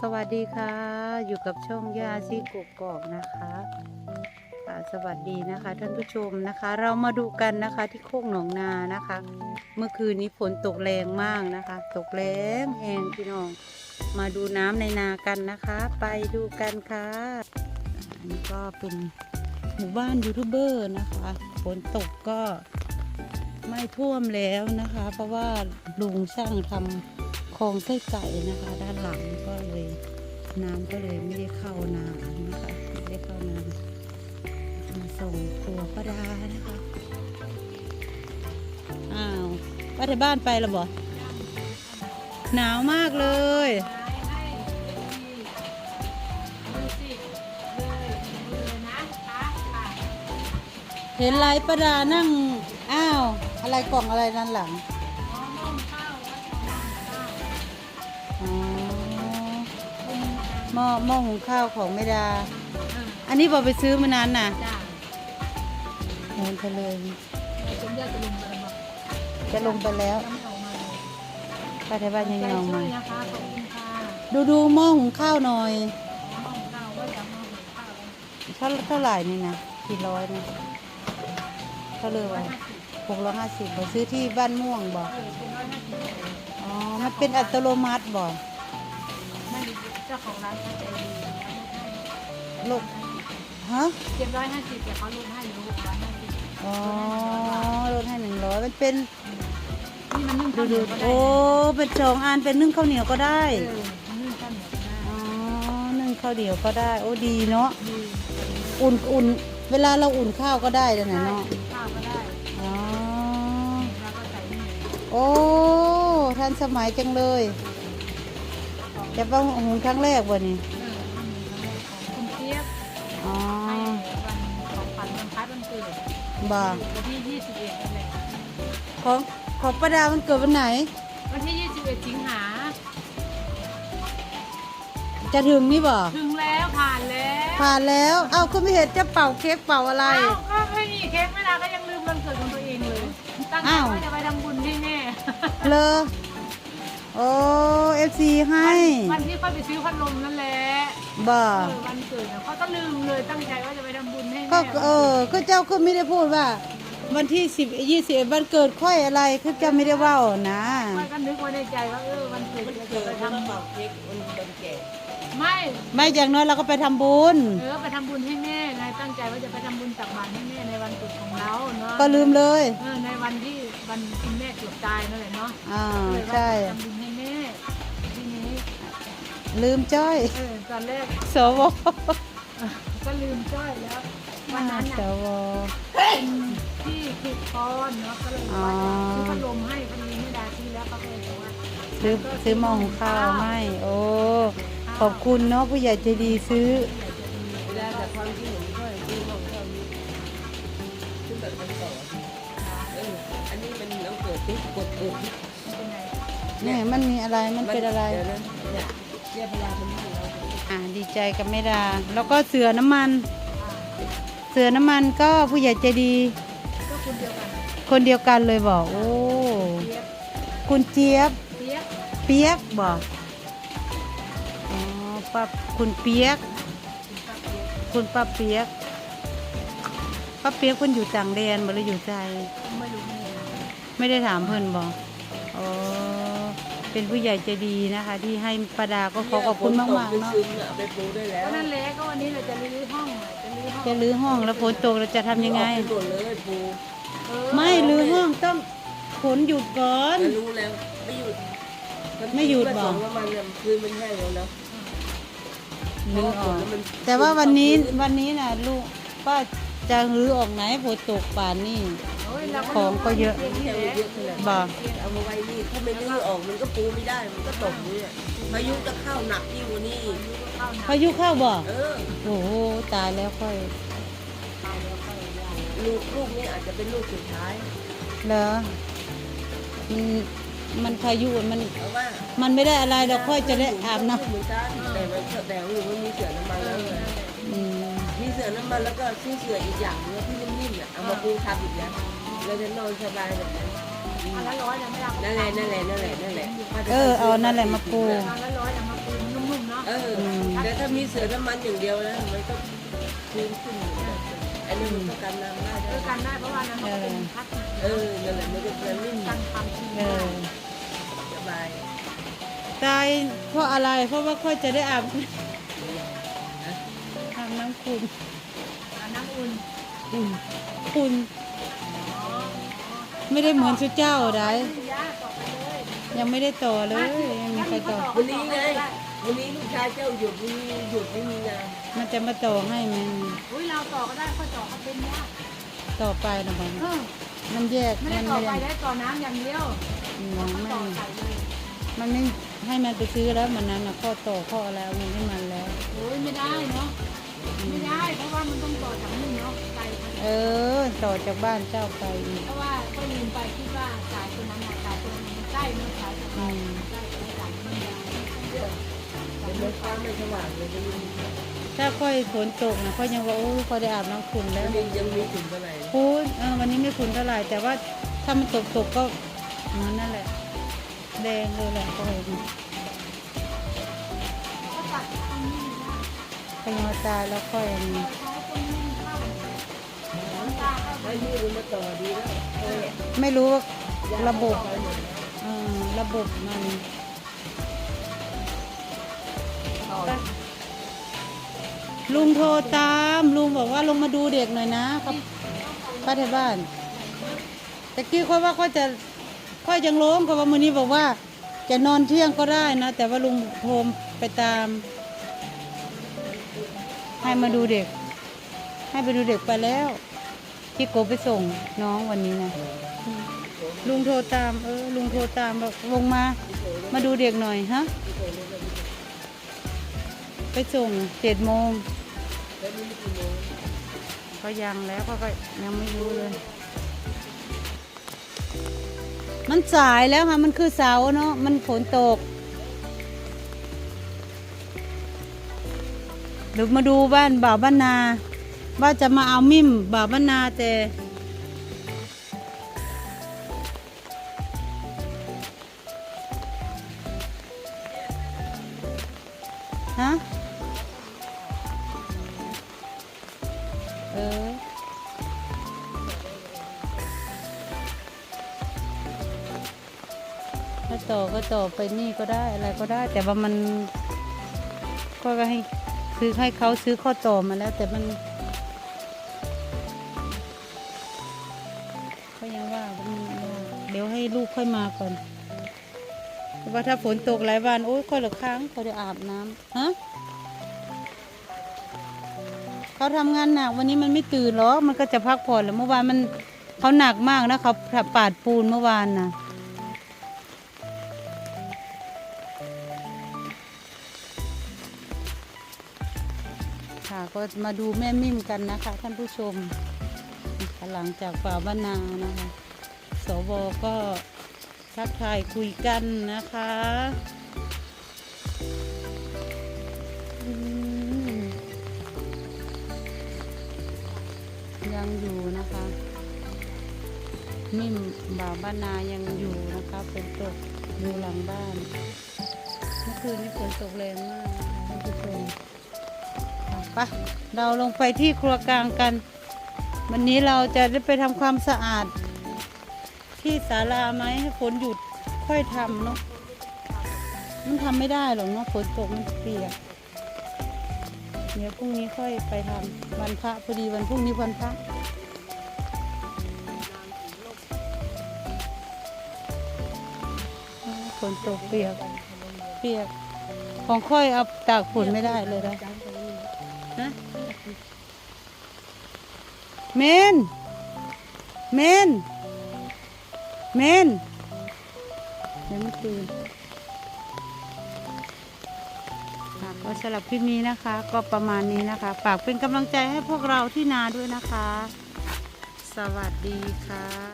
สวัสดีค่ะ อยู่กับช่องยาซีกกอกนะคะสวัสดีนะคะ ท่านผู้ชมนะคะ เรามาดูกันนะคะที่โคกหนองนานะคะ เมื่อคืนนี้ฝนตกแรงมากนะคะ ตกแรงแหงพี่น้อง มาดูน้ำในนากันนะคะ ไปดูกันค่ะอันนี้ก็เป็นหมู่บ้านยูทูบเบอร์นะคะฝนตกก็ไม่ท่วมแล้วนะคะ เพราะว่าลุงช่างทำคลองไส้ไก่นะคะ ด้านหลัง น้ำก็เลยไม่ได้เข้านานะคะไม่ได้เข้านามาส่งครัวป้าดานะคะอ้าวป้าที่บ้านไปแล้วบ่หนาวมากเลยเห็นไรประดานั่ง อ้าว อะไรกล่องอะไรนั่นหลัง หม้อหม้อหุงข้าวของแม่ดา อันนี้บอกไปซื้อมานานน่ะโหนไปเลยจะลงไปแล้วป้าที่บ้านยังไงออกมานะคะขอบคุณค่ะดูดูหม้อหุงข้าวหน่อยห้องข้าวว่าจะมาหุงข้าวแล้วเท่าเท่าไหร่นี่นะกี่ร้อยนะเท่าเลยว่าหกร้อยห้าสิบบ่ซื้อที่บ้านม่วงบ่เออเป็นร้อยห้าสิบอ๋อ มันเป็นอัตโนมัติบ่ไม่มี เจ้าของร้านเขาใจดีลดฮะเจ็ดร้อยห้าสิบแต่เขาลดให้รู้ร้อยห้าสิบอ๋อลดให้หนึ่งร้อยมันเป็นนี่มันนึ่งดูข้าวเหนีดูยวก็ได้โอ้เป็นสองอันเป็นนึ่งข้าวเหนียวก็ได้เออนึ่งข้าวเหนียวก็ได้อ๋อนึ่งข้าวเหนียวก็ได้ โอ้ดีเนาะดีอุ่นอุ่นเวลาเราอุ่นข้าวก็ได้เลยนะได้เนาะข้าวก็ได้อ๋อแล้วก็ใส่นี่โอ้ทันสมัยจังเลย จะบ้างหุงครั้งแรกบ่นี่เออข้าวเหนียวของคุณเจี๊ยบอ๋อให้วันของขวัญวันคล้ายวันเกิดบ่าวันที่ยี่สิบเอ็ดนั่นแหละของของประดามันเกิดวันไหน วันที่ยี่สิบเอ็ดสิงหา จะถึงนี่บ่ถึงแล้วผ่านแล้วผ่านแล้ว เอ้าก็ไม่เห็นจะเป่าเค้กเป่าอะไร เอ้าก็ไม่มีเค้กไม่นานก็ยังลืมวันเกิดของตัวเองเลย ตั้งใจอ้าวว่าจะไปทำบุญที่แม่ เลอ โอ้เอฟซีให้วันที่ค่อยไปซื้อพัดลมนั่นแหละบ่เออวันเกิดน่ะเขาก็ลืมเลยตั้งใจว่าจะไปทำบุญให้ก็แม่เออก็เจ้าก็ไม่ได้พูดว่า วันที่สิบยี่สิบวันเกิดค่อยอะไรคือเจ้าไม่ได้เว่านะ ค่อยก็นึกไว้ในใจว่าเออวันเกิดจะไปทำบุญไม่ไม่อย่างน้อยเราก็ไปทำบุญ เออไปทำบุญให้แม่ไงตั้งใจว่าจะไปทำบุญตักบาตรให้แม่ในวันเกิดของเราเนาะก็ลืมเลยเออในวันที่วันคุณแม่เกือบตายนั่นแหละเนาะอ่าเลยว่าใช่จะทำบุญให้แม่ทีนี้ ลืมจ้อยเออตอนแรกสวก็ลืมจ้อยแล้ววันนั้นสน่ะวเป็นที่คือพรเนาะก็เลยบอกว่าอ๋อซื้อพัดลมให้พัดลมไม่ได้ที่แล้วเขาก็เลยบอกว่าซื้อซื้อหม้อหุงข้าวไม่โอ้ขอบคุณเนาะผู้ใหญ่ใจดีซื้อเวลาแต่ความคิดเห็นก็คือของเรานี่ซึ่งแบบมันต่อเอออันนี้มันเราเกิดปุ๊บกดปุ่มเป็นไงนี่มันมีอะไรมันเป็นอะไร เดี๋ยวนะเนี่ย เนี่ยเวลามันไม่เราอ่าดีใจกับแม่ดา แล้วก็เสือน้ำมัน เสือน้ำมันก็ผู้ใหญ่ใจดี ก็คุณเดียวกันคนเดียวกันเลยบอกโอ้เปียกคุณเจี๊ยบเปียกเปียกบอกอ๋อป้าคุณเปียก คุณป้าเปียก ป้าเปียกเพิ่นอยู่ต่างแดนบ่หรืออยู่ใจ ไม่รู้ไม่รู้ไม่ได้ถามเพิ่นบอกอ๋อ เป็นผู้ใหญ่ใจดีนะคะ ที่ให้ประดาก็ขอขอบคุณมากๆเนาะซึมๆเอาไปปูได้แล้วก็นั่นแหละก็วันนี้เราจะรื้อห้องอะจะรื้อห้องจะรื้อห้องแล้วฝนตกเราจะทำยังไงออกปหมดเลยปูเออไม่รื้อห้องต้องฝนหยุดก่อนแต่รู้แล้วไม่หยุดไม่หยุดมันบอก สองแล้วมันเนี่ยคืนมันแห้งแล้วนะรื้อออกแล้วมันแต่ว่าวันนี้วันนี้น่ะลูกป้าจะรื้อออกไหนฝนตกป่านนี่โอ้ยเรา ของก็เยอะเตียงนี่แห้งแหละเยอะขนาดบ่าเอามาไว้นี่ถ้าไม่รื้อออกมันก็ปูไม่ได้ มันก็ตกเนี่ยพายุจะเข้าหนักยิ่งกว่านี้อีกเข้าหนักพายุเข้าบ่เออโอ้โหตายแล้วค่อยลูกลูกนี่อาจจะเป็นลูกสุดท้ายเหรอมันมันพายุมันเพราะว่ามันไม่ได้อะไรเราค่อยจะได้อาบน้เหมือนกันแต่มันแต่ของหนูมันมีเสือน้ำมันแล้วไงำอืมมีเสือน้ำมันแล้วก็ซื้อเสืออีกอย่างนึงที่นิ่มๆอะเอามาปูทับอีกแล้ว เราจะนอนสบายแบบนั้นอันละร้อยเนี่ยไม่รับนั่นแหละนั่นแหละนั่นแหละนั่นแหละเออเอานั่นแหละมาปูอันละร้อยเนี่ยมาปูนุ่มๆเนาะเออแต่ถ้ามีเสือน้ำมันอย่างเดียวนะมันก็ชื้นขึ้นอันนี้มันก็กันน้ำได้เออกันได้เพราะว่านั้นมันก็เป็นพัดเออนั่นแหละมันก็จะนิ่มกันความชื้นเอได้อสบายตายเพราะอะไรเพราะว่าค่อยจะได้อาบอาบน้ำคุณอาบน้ำอุ่นคุณ ไม่ได้เหมือนชุดเจ้าได้ย่าต่อไปเลยยังไม่ได้ต่อเลยยังมีใครต่อวันนี้ไงวันนี้ลูกชายเจ้าหยุดวันนี้หยุดไม่มีงานมันจะมาต่อให้มันอุ้ยเราต่อก็ได้ค่อยต่อเขาเป็นยากต่อไปนะบอเออมันแยกไม่มัได้นต่อไม่ไปได้ได้ต่อน้ำอย่างเดียวน้องเขาไม่ต่อใส่เลยมันไม่ให้มันไปซื้อแล้วมันนั้นนะข้อต่อข้ออะไรเอาเงินให้มันแล้วโอ้ยไม่ได้เนาะ ไม่ได้ เพราะว่ามันต้องต่อจากนี่เนาะไกลพันเออ ต่อจากบ้านเจ้าไปอีกเพราะว่าก็ลืมไปคิดว่าสายตัวนั้นน่ะสายตัวนี้มันใกล้เนาะสายตัวอืนี้มใกล้ไปสายมันยาวเป็นรถฟ้าไม่สว่างเลยจะมีถ้าค่อยฝนตกนะค่อยยังว่าโอ้ค่อยได้อาบน้ำขุ่นแล้ว ยังยังมีถึงเท่าไหร่พูดเออวันนี้ไม่ขุ่นเท่าไหร่แต่ว่าถ้ามันตกตกก็เหมือนนั่นแหละแดงเลยแหละก็เห็น พยาตาแล้วค่อยอันนี้ใช้ตรงนี้เข้าน้ำตาจ้าแล้วเออไม่รู้ว่าระบบระบบมันลุงโทรตาม ลุงบอกว่าลงมาดูเด็กหน่อยนะครับป้าที่บ้านแต่กี้ค่อยว่าค่อยจะค่อยยังร้องก็ว่ามือนี้บอกว่า จะนอนเที่ยงก็ได้นะ แต่ว่าลุงโทรไปตาม ให้มาดูเด็ก ให้ไปดูเด็กไปแล้วที่โกไปส่งน้องวันนี้นะลุงโทรตามเออลุงโทรตามบอกลงมา มาดูเด็กหน่อยฮะไปส่งเจ็ดโมงกี่โมงเขายังแล้วเขาก็ยังไม่รู้เลย มันสายแล้วค่ะมันคือเสาเนาะมันฝนตก เดี๋ยวมาดูบ้านบ่าวบ้านนา ว่าจะมาเอามิ่มบ่าวบ้านนาแต่ฮะเออถ้าต่อก็ต่อไปนี่ก็ได้อะไรก็ได้ แต่ว่ามันก็ให้ ซื้อให้เขาซื้อข้อต่อมาแล้ว แต่มันก็ยังว่าเดี๋ยวให้ลูกค่อยมาก่อนเพราะว่าถ้าฝนตกหลายวันโอ้ยค่อยละครั้งเขาได้อาบน้ำฮะเขาทำงานหนักวันนี้มันไม่ตื่นหรอมันก็จะพักผ่อนแล้วเมื่อวานมันเขาหนักมากนะเขาปาดปูนเมื่อวานนะ่ะ ก็มาดูแม่มิ่มกันนะคะ ท่านผู้ชมหลังจากฝ่าบ้านนานะคะ สวก็ทักทายคุยกันนะคะยังอยู่นะคะมิ่มบ่าวบ้านนายังอยู่นะคะฝนตกอยู่หลังบ้าน เมื่อคืนนี้ฝนตกแรงมากท่านผู้ชม ค่ะเราลงไปที่ครัวกลางกัน วันนี้เราจะได้ไปทำความสะอาด ที่ศาลาไหมให้ฝนหยุดค่อยทำเนาะมันทำไม่ได้หรอกเนาะฝนตกมันเปียกเดี๋ยวพรุ่งนี้ค่อยไปทำวันพระพอดีวันพรุ่งนี้วันพระฝนตกเปียก เปียก ของค่อยเอาตากฝนไม่ได้เลยนะ นะเมน เมน เมนเดี๋ยวไม่ตื่นค่ะก็สำหรับคลิปนี้นะคะ ก็ประมาณนี้นะคะ ฝากเป็นกำลังใจให้พวกเราที่นาด้วยนะคะ สวัสดีค่ะ